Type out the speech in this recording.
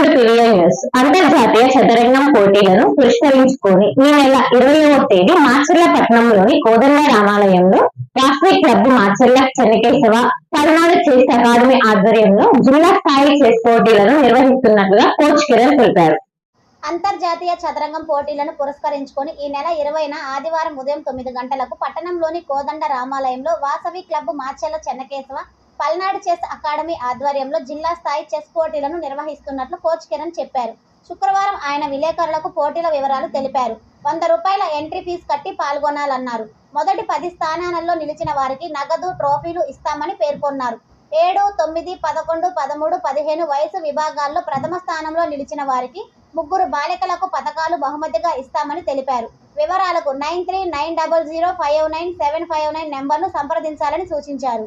Welcome to అంతర్జాతీయ చదరంగం పోటీలను పురస్కరించుకొని ఈ నెల ఇరవైవ తేదీ మాచర్లపట్నంలోని కోదండ రామాలయంలో Rashtriya club Macherla Chennakesava Palnadu chess academy ఆధ్వర్యంలో జిల్లా స్థాయి చెస్ పోటీలను నిర్వహిస్తున్నట్లుగా కోచ్ కిరణ్ తెలిపారు. అంతర్జాతీయ చదరంగం పోటీలను పురస్కరించుకొని ఈ నెల ఇరవైన ఆదివారం ఉదయం తొమ్మిది గంటలకు పట్టణంలోని కోదండ రామాలయంలో Vasavi club Macherla Chennakesava Palnadu chess academy ఆధ్వర్యంలో జిల్లా స్థాయి చెస్ పోటీలను నిర్వహిస్తున్నట్లు కోచ్ కిరణ్ చెప్పారు. శుక్రవారం ఆయన విలేకరులకు పోటీల వివరాలు తెలిపారు. వంద రూపాయల ఎంట్రీ ఫీజు కట్టి పాల్గొనాలన్నారు. మొదటి పది స్థానాలలో నిలిచిన వారికి నగదు ట్రోఫీలు ఇస్తామని పేర్కొన్నారు. ఏడు తొమ్మిది పదకొండు పదమూడు పదిహేను వయసు విభాగాల్లో ప్రథమ స్థానంలో నిలిచిన వారికి ముగ్గురు బాలికలకు పథకాలు బహుమతిగా ఇస్తామని తెలిపారు. వివరాలకు nine three nine double zero five nine seven five nine నెంబర్ను సంప్రదించాలని సూచించారు.